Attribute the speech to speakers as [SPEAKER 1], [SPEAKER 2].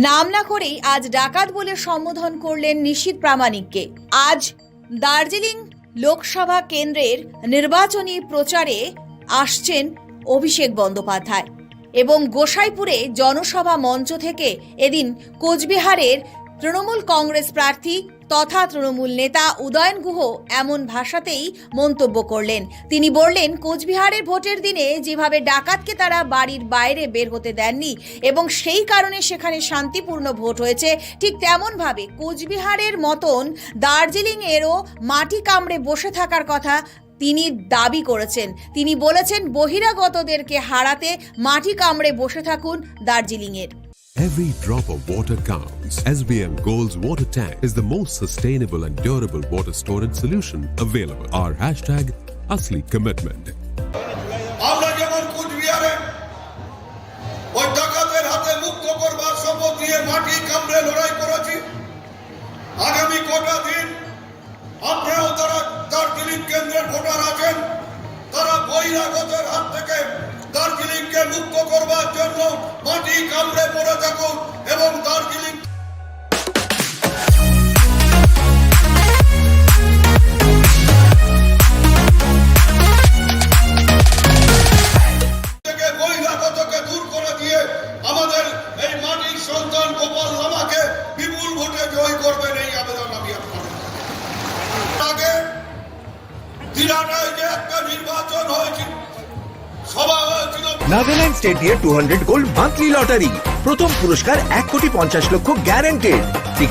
[SPEAKER 1] নাম না করেই আজ ডাকাত বলে সম্বোধন করলেন নিশীত প্রামাণিককে। আজ দার্জিলিং লোকসভা কেন্দ্রের নির্বাচনী প্রচারে আসছেন অভিষেক বন্দ্যোপাধ্যায় এবং গোসাইপুরে জনসভা মঞ্চ থেকে এদিন কোচবিহারের তৃণমূল কংগ্রেস প্রার্থী তথা তৃণমূল নেতা উদয়ন গুহ এমন ভাষাতেই মন্তব্য করলেন। তিনি বললেন, কোচবিহারের ভোটের দিনে যেভাবে ডাকাতকে তারা বাড়ির বাইরে বের হতে দেননি এবং সেই কারণে সেখানে শান্তিপূর্ণ ভোট হয়েছে, ঠিক তেমনভাবে কোচবিহারের মতন দার্জিলিংয়েরও মাটি কামড়ে বসে থাকার কথা তিনি দাবি করেছেন। তিনি বলেছেন, বহিরাগতদেরকে হারাতে মাটি কামড়ে বসে থাকুন দার্জিলিংয়ের।
[SPEAKER 2] Every drop of water counts. SBM Gold's water tank is the most sustainable and durable water storage solution available. Our hashtag Asli Commitment.
[SPEAKER 3] আমরা যেমন কুচবিহারে ওই ডাকাতের হাতে মুক্ত করবার শপথ নিয়ে মাটি কামড়ে লড়াই করেছি আগামী কটা দিন আপনারাও তারা দার্জিলিং কেন্দ্রের ভোটার আছেন তারা বহিরাগতের হাত থেকে দার্জিলিংকে মুক্ত করবার জন্য মাটি কামড়ে পড়ে থাকুন
[SPEAKER 4] Nagaland state two hundred gold monthly lottery প্রথম পুরস্কার এক কোটি পঞ্চাশ লক্ষ গ্যারান্টেড